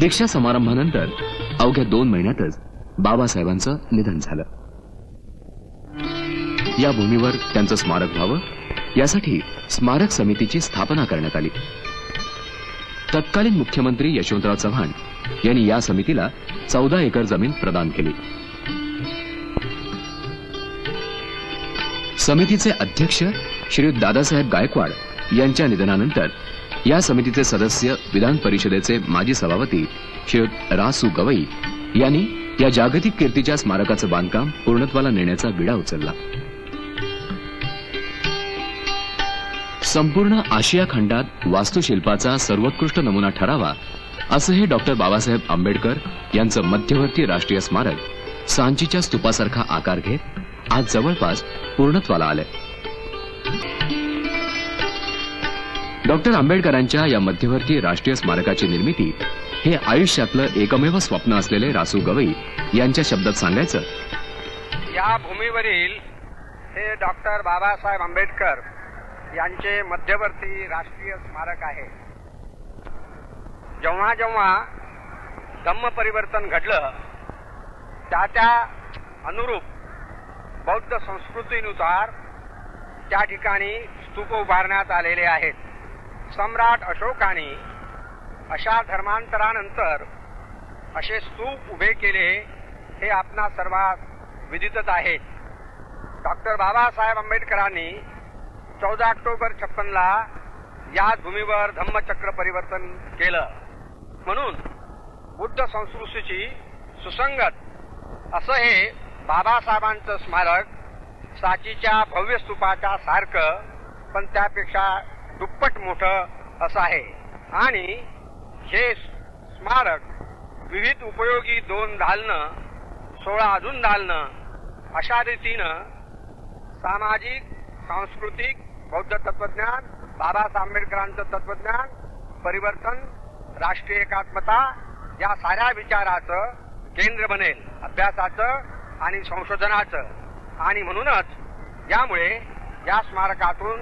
दीक्षा समारंभानंतर अवघ्या दोन महिन्यातच बाबासाहेबांचं निधन झालं. या भूमीवर त्यांचं स्मारक व्हावं यासाठी स्मारक समितीची स्थापना करण्यात आली. तत्कालीन मुख्यमंत्री यशवंतराव चव्हाण यांनी या समितीला चौदा एकर जमीन प्रदान केली. समितीचे अध्यक्ष श्री दादासाहेब गायकवाड यांच्या निधनानंतर या समितीचे सदस्य विधान परिषदेचे माजी सभापती श्री रासू गवई यांनी या जागतिक कीर्तीच्या स्मारकाचं बांधकाम पूर्णत्वाला नेण्याचा विडा उचलला. संपूर्ण आशिया खंडात वास्तुशिल्पाचा सर्वोत्कृष्ट नमुना ठरावा असं हे डॉक्टर बाबासाहेब आंबेडकर यांचं मध्यवर्ती राष्ट्रीय स्मारक सांचीच्या स्तूपासारखा आकार घेत आज जवळपास पूर्णत्वाला आलंय. डॉक्टर आंबेडकरांच्या या मध्यवर्ती राष्ट्रीय स्मारकाची निर्मिती हे आयुष्यातलं एकमेव स्वप्न असलेले रासू गवई यांच्या शब्दात सांगायचं. या भूमीवरील हे डॉक्टर बाबासाहेब आंबेडकर यांचे मध्यवर्ती राष्ट्रीय स्मारक आहे. जेव्हा जेव्हा धम्म परिवर्तन घडलं त्या त्या अनुरूप बौद्ध संस्कृतीनुसार त्या ठिकाणी स्तूप उभारण्यात आलेले आहेत. सम्राट अशोकाने अशा धर्मांतरानंतर असे स्तूप उभे केले हे आपणा सर्वात विदितच आहे. डॉक्टर बाबासाहेब आंबेडकरांनी चौदा ऑक्टोबर छप्पनला याच भूमीवर धम्मचक्र परिवर्तन केलं. म्हणून बुद्ध संस्कृतीची सुसंगत असं हे बाबासाहेबांचं स्मारक साचीच्या भव्य स्तूपाच्या सारखं पण त्यापेक्षा दुप्पट मोठं असं आहे. आणि हे स्मारक विविध उपयोगी दोन दालनं सोळा अजून दालनं अशा रीतीनं सामाजिक सांस्कृतिक बौद्ध तत्वज्ञान बाबासाहेब आंबेडकरांचं तत्वज्ञान परिवर्तन राष्ट्रीय एकात्मता या साऱ्या विचाराचं केंद्र बनेल अभ्यासाचं आणि संशोधनाचं. आणि म्हणूनच यामुळे या स्मारकातून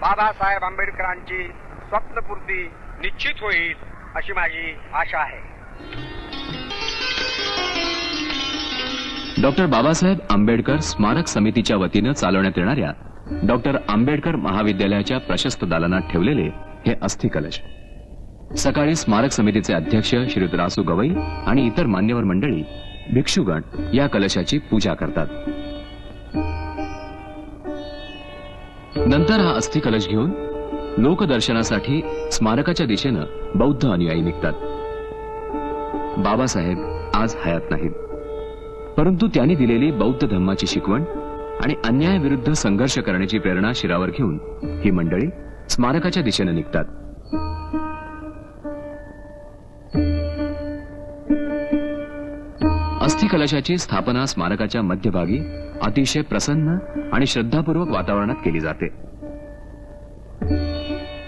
बाबासाहेब आंबेडकरांची स्वप्नपूर्ती निश्चित होईल अशी माझी आशा आहे. डॉक्टर बाबासाहेब आंबेडकर स्मारक समितीच्या वतीनं चालवण्यात येणाऱ्या डॉक्टर आंबेडकर महाविद्यालयाच्या प्रशस्त दालनात ठेवलेले हे अस्थि कलश. सकाळी स्मारक समितीचे अध्यक्ष श्री रासू गवई आणि इतर मान्यवर मंडळी भिक्षुगण या कलशाची पूजा करतात. नंतर हा अस्थि कलश घेऊन लोकदर्शनासाठी स्मारकाच्या दिशेनं बौद्ध अनुयायी निघतात. बाबासाहेब आज हयात नाहीत. परंतु त्यांनी दिलेली बौद्ध धर्माची शिकवण आणि अन्यायाविरुद्ध संघर्ष करण्याची प्रेरणा शिरावर घेऊन ही मंडळी स्मारकाच्या दिशेनं निघतात. अस्थि कलशाची स्थापना स्मारकाच्या मध्यभागी अतिशय प्रसन्न आणि श्रद्धापूर्वक वातावरणात केली जाते.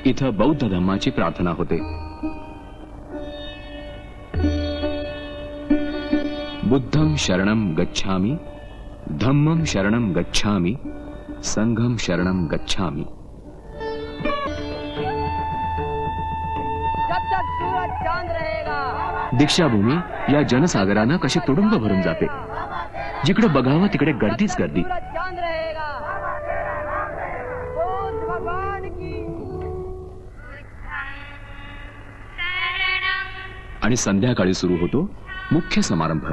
इथं बौद्ध धम्माची प्रार्थना होते. बुद्धम शरणम गच्छामी धम्मम शरणम गच्छामी संघम शरणम गच्छामी. जब तक सूरज चांद रहेगा। दीक्षाभूमी या जनसागरानं कशी तुडुंब भरून जाते. जिकडे बघावं तिकडे गर्दीच गर्दी. सूरज चांद रहेगा। बुद्ध भगवान की। आणि संध्याकाळी सुरू होतो मुख्य समारंभ.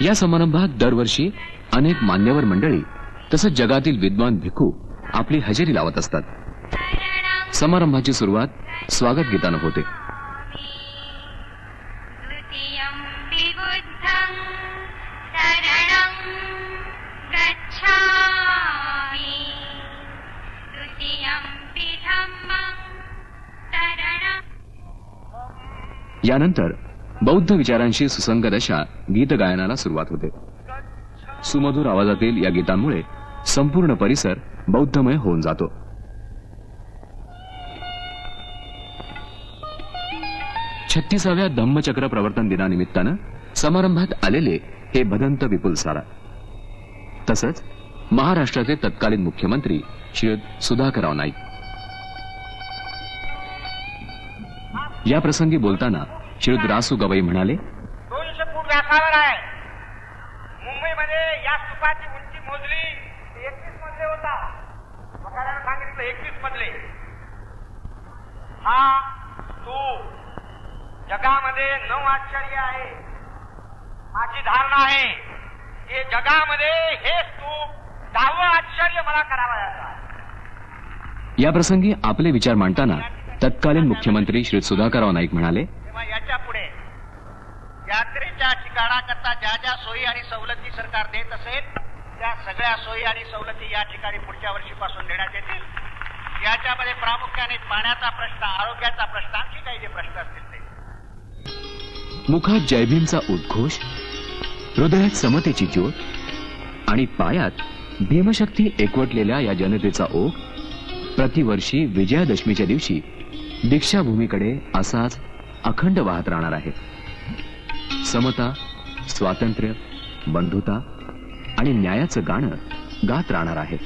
या समारंभात दरवर्षी अनेक मान्यवर मंडळी तसंच जगातील विद्वान भिक्खू आपली हजेरी लावत असतात. समारंभाची सुरुवात स्वागत गीतानं होते. यानंतर बौद्ध विचारांशी सुसंगत अशा गीत गायनाला सुरुवात होते. सुमधुर आवाजातील या गीतांमुळे संपूर्ण परिसर बौद्धमय होऊन जातो. छत्तीसाव्या धम्मचक्र प्रवर्तन दिनानिमित्तानं समारंभात आलेले हे भदंत विपुल सारा. तसंच महाराष्ट्राचे तत्कालीन मुख्यमंत्री श्री सुधाकरराव नाईक. या प्रसंगी बोलताना श्रीयुत रासू गवई म्हणाले दोनशे फूट व्यासावर आहे. आश्चर्य आहे. माझी धारणा आहे की जगामध्ये हे स्तूप दहावं आश्चर्य मला आहे या प्रसंगी आपले विचार मांडताना तत्कालीन मुख्यमंत्री श्री सुधाकरराव नाईक म्हणाले तेव्हा याच्यापुढे यात्रेच्या ठिकाणाकरता ज्या ज्या सोयी आणि सवलती सरकार देत असेल त्या सगळ्या सोयी आणि सवलती या ठिकाणी पुढच्या वर्षीपासून देण्यात येतील. याच्यामध्ये प्रामुख्याने पाण्याचा प्रश्न आरोग्याचा प्रश्न आणखी काही जे प्रश्न असतील ते. मुखात जयभीमचा उद्घोष हृदयात समतेची ज्योत आणि पायात भीमशक्ती एकवटलेल्या या जनतेचा ओघ प्रतिवर्षी विजयादशमीच्या दिवशी दीक्षाभूमीकडे असाच अखंड वाहत राहणार आहे. समता स्वातंत्र्य बंधुता आणि न्यायाचं गाणं गात राहणार आहे.